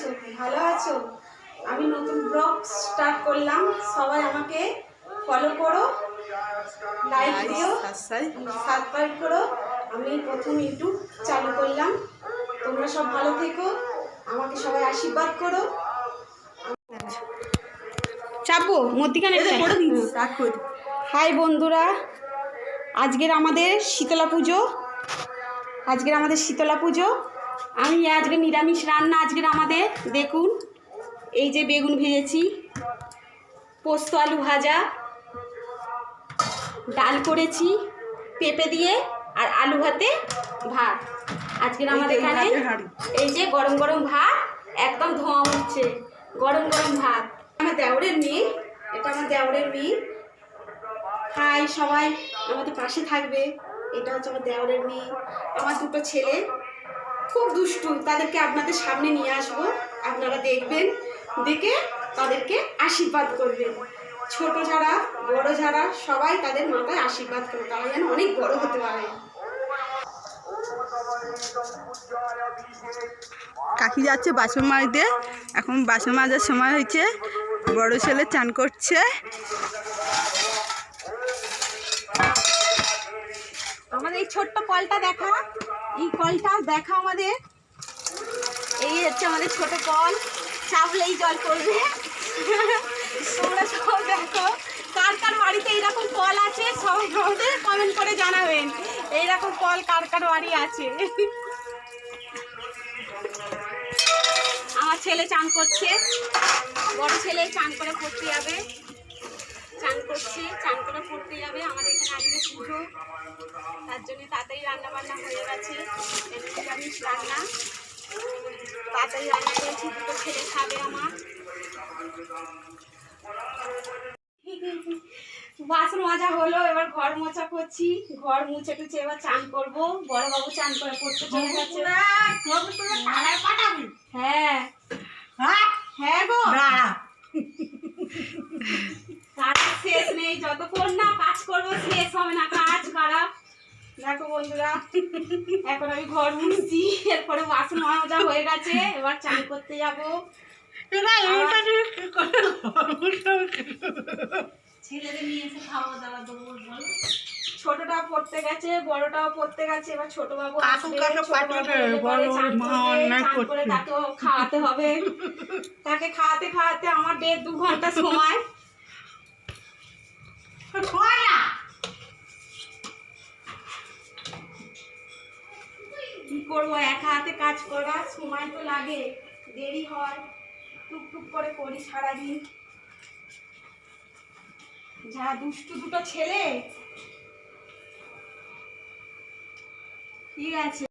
আছো? ভালো আছো? আমি নতুন ব্লগ স্টার্ট করলাম। সবাই আমাকে ফলো করো লাইক দিও সাবস্ক্রাইব করো। আমি প্রথম ইউটিউব চালু করলাম। তোমরা সব ভালো থেকো। আমাকে সবাই আশীর্বাদ করো। চাপবো? মধ্যিখানে হাই বন্ধুরা। আজকের আমাদের শীতলা পুজো। আজকের আমাদের শীতলা পুজো। আমি আজকে নিরামিষ রান্না আজকের আমাদের দেখুন এই যে বেগুন ভেজেছি পোস্ত আলু ভাজা ডাল করেছি পেঁপে দিয়ে আর আলু ভাতে ভাত। আজকের আমাদের এখানে এই যে গরম গরম ভাত একদম ধোঁয়া উঠছে গরম গরম ভাত। আমার দেওরের মেয়ে এটা আমার দেওরের মেয়ে। হাই সবাই আমাদের পাশে থাকবে এটা হচ্ছে আমার দেওরের মেয়ে। আমার দুটো ছেলে খুব দুষ্টু তাদেরকে আপনাদের সামনে নিয়ে আসব। আপনারা দেখবেন দেখে তাদেরকে আশীর্বাদ করবেন। ছোট যারা বড় যারা সবাই তাদের মাথায় আশীর্বাদ করবে তারা যেন অনেক বড় হতে পারে। কাকি যাচ্ছে বাসন মাজতে। এখন বাসন মাজার সময় হয়েছে। বড় ছেলে চান করছে। আমাদের এই ছোট্ট কলটা দেখা। এই কলটা দেখা আমাদের। এই হচ্ছে আমাদের ছোট কল। চাপলেই জল করবে। তোমরা সব দেখো, কার কার বাড়িতে এইরকম কল আছে সবাই আমাদের কমেন্ট করে জানাবেন, এইরকম কল কার কার বাড়ি আছে। আমার ছেলে চান করছে, বড় ছেলে চান করে পড়তে যাবে। চান করছে, চান করে পড়তে যাবে, আমাদের এখানে তার জন্য তাড়াতাড়ি রান্না বান্না হয়ে গেছে। নিরামিষ রান্না তাড়াতাড়ি রান্না করেছি দুটো ছেলে খাবে আমার। বাসন মাজা হলো এবার ঘর মোছা করছি। ঘর মুছে টুছে এবার চান করব। বড় বাবু চান করে পড়তে চলে গেছে। হ্যাঁ। হ্যাঁ গো কাজ শেষ নেই যতক্ষণ না কাজ করব শেষ হবে না। কাজ খারাপ। দেখো বন্ধুরা এখন আমি ঘর মুছছি এরপরে বাসন মাজা হয়ে গেছে এবার চান করতে যাব। ছেলেদের নিয়ে এসে খাওয়া দাওয়া দেবো বলো। ছোটটা পড়তে গেছে বড়টাও পড়তে গেছে এবার ছোট বাবু। তাকেও খাওয়াতে হবে। তাকে খাওয়াতে খাওয়াতে আমার দেড় দু ঘণ্টা সময়। কি করব? একা হাতে কাজ করার সময় তো লাগে, দেরি হয়। টুকটুক করে করি সারাদিন। যা দুষ্টু দুটো ছেলে। ঠিক আছে?